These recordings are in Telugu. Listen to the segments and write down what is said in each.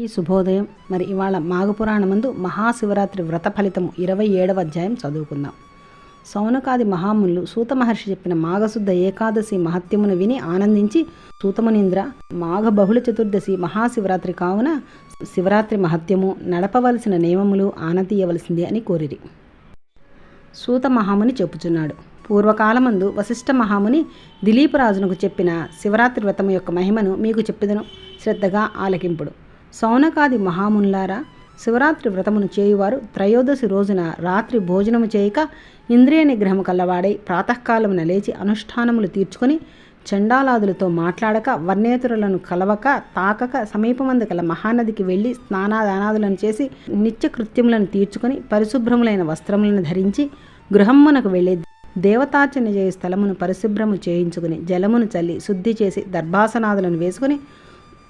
ఈ శుభోదయం. మరి ఇవాళ మాఘపురాణమందు మహాశివరాత్రి వ్రత ఫలితము ఇరవై ఏడవ అధ్యాయం చదువుకుందాం. సౌనకాది మహాములు సూత మహర్షి చెప్పిన మాఘశుద్ధ ఏకాదశి మహత్యమును విని ఆనందించి సూతమునింద్ర మాఘ బహుళ చతుర్దశి మహాశివరాత్రి కావున శివరాత్రి మహత్యము నడపవలసిన నియమములు ఆనతీయవలసింది అని కోరిరి. సూత మహాముని చెప్పుచున్నాడు. పూర్వకాలమందు వశిష్ఠ మహాముని దిలీపరాజునకు చెప్పిన శివరాత్రి వ్రతము యొక్క మహిమను మీకు చెప్పిదను. శ్రద్ధగా ఆలకింపుడు. సౌనకాది మహామునులారా శివరాత్రి వ్రతమును చేయువారు త్రయోదశి రోజున రాత్రి భోజనము చేయక ఇంద్రియ నిగ్రహము కల్లవాడై ప్రాతకాలమున లేచి అనుష్ఠానములు తీర్చుకొని చండాలాదులతో మాట్లాడక వర్ణేతురులను కలవక తాకక సమీపమందు గల మహానదికి వెళ్ళి స్నానాదానాదులను చేసి నిత్య కృత్యములను తీర్చుకొని పరిశుభ్రములైన వస్త్రములను ధరించి గృహమ్మునకు వెళ్ళి దేవతార్చన చేయు స్థలమును పరిశుభ్రము చేయించుకుని జలమును చల్లి శుద్ధి చేసి దర్భాసనాదులను వేసుకుని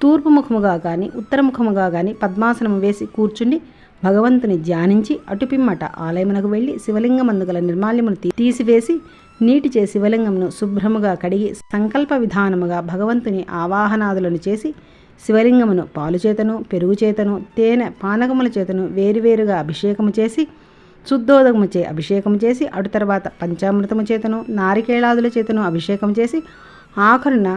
తూర్పు ముఖముగా కానీ ఉత్తరముఖముగా కానీ పద్మాసనము వేసి కూర్చుండి భగవంతుని ధ్యానించి అటుపిమ్మట ఆలయమునకు వెళ్ళి శివలింగమందు గల నిర్మాల్యమును తీ- తీసివేసి నీటిచే శివలింగమును శుభ్రముగా కడిగి సంకల్ప విధానముగా భగవంతుని ఆవాహనాదులను చేసి శివలింగమును పాలుచేతను పెరుగుచేతను తేనె పానకముల చేతను వేరువేరుగా అభిషేకము చేసి శుద్ధోదకము చే అభిషేకం చేసి అటు తర్వాత పంచామృతము చేతను నారికేళాదుల చేతను అభిషేకం చేసి ఆఖరున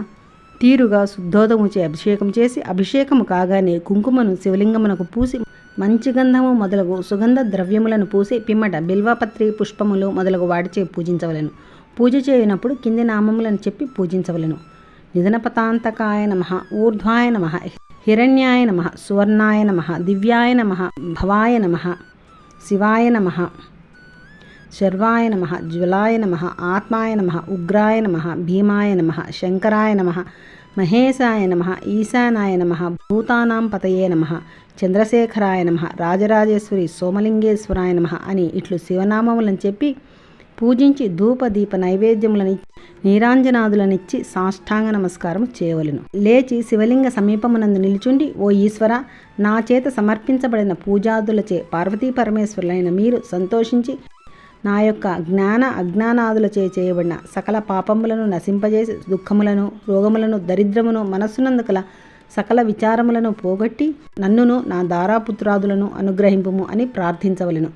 తీరుగా శుద్ధోదముచే అభిషేకం చేసి అభిషేకము కాగానే కుంకుమను శివలింగమునకు పూసి మంచి గంధము మొదలగు సుగంధ ద్రవ్యములను పూసి పిమ్మట బిల్వపత్రి పుష్పములు మొదలగు వాడిచే పూజించవలెను. పూజ చేయనప్పుడు కింది నామములను చెప్పి పూజించవలెను. నిధనపతాంతకాయ నమ ఊర్ధ్వాయ నమ హిరణ్యాయ నమ సువర్ణాయ నమ దివ్యాయ నమ భవాయ నమ శివాయ నమ శర్వాయ నమ జ్వలాయ నమ ఆత్మాయ నమ ఉగ్రాయ నమ భీమాయ నమ శంకరాయ నమ మహేశాయ నమ ఈశానాయ నమ భూతానాం పతయే నమ చంద్రశేఖరాయ నమ రాజరాజేశ్వరి సోమలింగేశ్వరాయ నమ అని ఇట్లు శివనామములను చెప్పి పూజించి ధూప దీప నైవేద్యములని నీరాంజనాదులనిచ్చి సాష్టాంగ నమస్కారం చేయవలెను. లేచి శివలింగ సమీపమునందు నిలుచుండి ఓ ఈశ్వర నా చేత సమర్పించబడిన పూజాదులచే పార్వతీ పరమేశ్వరులైన మీరు సంతోషించి నా యొక్క జ్ఞాన అజ్ఞానాదులచే చేయబడిన సకల పాపములను నశింపజేసి దుఃఖములను రోగములను దరిద్రమును మనస్సునందు కల సకల విచారములను పోగొట్టి నన్నును నా దారాపుత్రాదులను అనుగ్రహింపుము అని ప్రార్థించవలెను.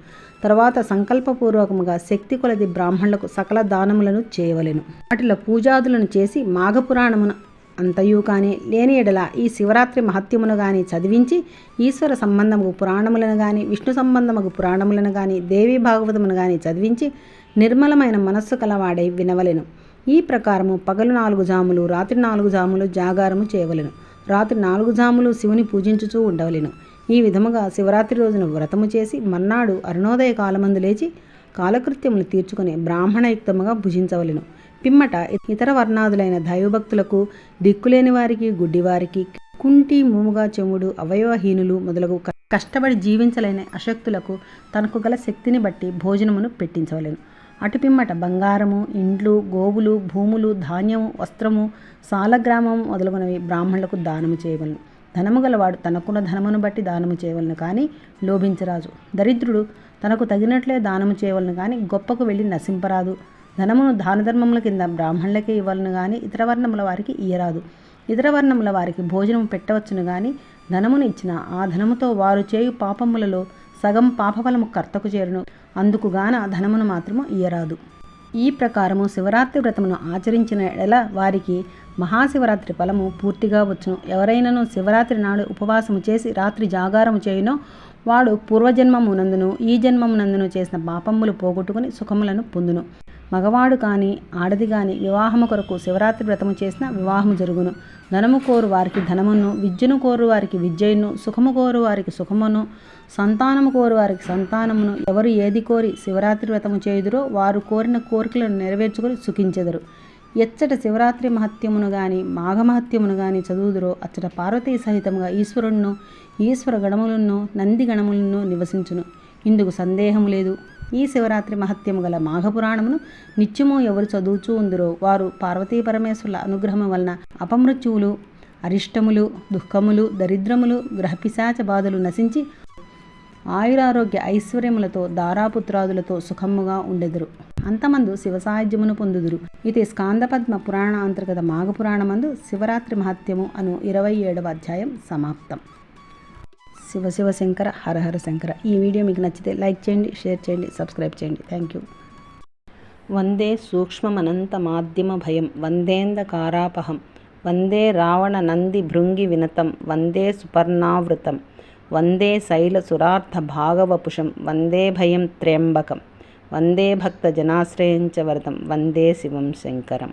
తర్వాత సంకల్పపూర్వకముగా శక్తి కొలది బ్రాహ్మణులకు సకల దానములను చేయవలెను. వాటిలో పూజాదులను చేసి మాఘపురాణమును అంతయు కానీ లేని ఎడల ఈ శివరాత్రి మహత్యమును గాని చదివించి ఈశ్వర సంబంధముకు పురాణములను గాని విష్ణు సంబంధముకు పురాణములను గాని దేవీ భాగవతమును గాని చదివించి నిర్మలమైన మనస్సు కలవాడై వినవలెను. ఈ ప్రకారము పగలు నాలుగు జాములు రాత్రి నాలుగు జాములు జాగారము చేయవలెను. రాత్రి నాలుగు జాములు శివుని పూజించుచూ ఉండవలెను. ఈ విధముగా శివరాత్రి రోజున వ్రతము చేసి మర్నాడు అరుణోదయ కాలమందు లేచి కాలకృత్యములు తీర్చుకుని బ్రాహ్మణయుక్తముగా భుజించవలెను. పిమ్మట ఇతర వర్ణాదులైన దైవభక్తులకు దిక్కులేని వారికి గుడ్డివారికి కుంటి మూముగా చెముడు అవయవహీనులు మొదలగు కష్టపడి జీవించలేని అశక్తులకు తనకు గల శక్తిని బట్టి భోజనమును పెట్టించవలెను. అటు పిమ్మట బంగారము ఇండ్లు గోవులు భూములు ధాన్యము వస్త్రము సాలగ్రామము మొదలగునవి బ్రాహ్మణులకు దానము చేయవలను. ధనము గలవాడు తనకున్న ధనమును బట్టి దానము చేయవలను కానీ లోభించరాజు దరిద్రుడు తనకు తగినట్లే దానము చేయవలను కానీ గొప్పకు వెళ్ళి నశింపరాదు. ధనమును దానధర్మముల కింద బ్రాహ్మణులకే ఇవ్వాలను కానీ ఇతర వర్ణముల వారికి ఇయ్యరాదు. ఇతర వర్ణముల వారికి భోజనం పెట్టవచ్చును కానీ ధనమును ఇచ్చిన ఆ ధనముతో వారు చేయు పాపములలో సగం పాపఫలము కర్తకు చేరును. అందుకుగాన ధనమును మాత్రము ఇయ్యరాదు. ఈ ప్రకారము శివరాత్రి వ్రతమును ఆచరించిన ఎడల వారికి మహాశివరాత్రి ఫలము పూర్తిగా వచ్చును. ఎవరైనను శివరాత్రి నాడు ఉపవాసము చేసి రాత్రి జాగారము చేయునో వాడు పూర్వజన్మమునందును ఈ జన్మమునందును చేసిన పాపములు పోగొట్టుకుని సుఖములను పొందును. మగవాడు కానీ ఆడది కానీ వివాహము కొరకు శివరాత్రి వ్రతము చేసిన వివాహము జరుగును. ధనము కోరు వారికి ధనమును విద్యను కోరు వారికి విద్యను సుఖము కోరు వారికి సుఖమును సంతానము కోరు వారికి సంతానమును ఎవరు ఏది కోరి శివరాత్రి వ్రతము చేయుదురో వారు కోరిన కోరికలను నెరవేర్చుకొని సుఖించెదరు. ఎచ్చట శివరాత్రి మహత్యమును గాని మాఘమహత్యమును గాని చదువుదురో అచ్చట పార్వతీ సహితముగా ఈశ్వరుణ్ణు ఈశ్వర గణములను నంది గణములను నివసించును. ఇందుకు సందేహము లేదు. ఈ శివరాత్రి మహత్యము గల మాఘపురాణమును నిత్యము ఎవరు చదువుచూ ఉందిరో వారు పార్వతీ పరమేశ్వరుల అనుగ్రహము వలన అపమృత్యువులు అరిష్టములు దుఃఖములు దరిద్రములు గ్రహపిశాచ బాధలు నశించి ఆయురారోగ్య ఐశ్వర్యములతో దారాపుత్రాదులతో సుఖముగా ఉండెదరు. అంతమందు శివ సాహిత్యమును పొందుదురు. ఇది స్కాందపద్మ పురాణ అంతర్గత మాఘపురాణమందు శివరాత్రి మహత్యము అను ఇరవై ఏడవ అధ్యాయం సమాప్తం. శివ శివ శంకర హరహర శంకర. ఈ వీడియో మీకు నచ్చితే లైక్ చేయండి షేర్ చేయండి సబ్స్క్రైబ్ చేయండి. థ్యాంక్ యూ వందే సూక్ష్మమనంత మాధ్యమ భయం వందేందకారాపహం వందే రావణ నంది భృంగి వినతం వందే సుపర్ణావృతం వందే శైల సురార్థ భాగవపుషం వందే భయం త్ర్యంబకం వందే భక్త జనాశ్రయంచ వరదం వందే శివం శంకరం.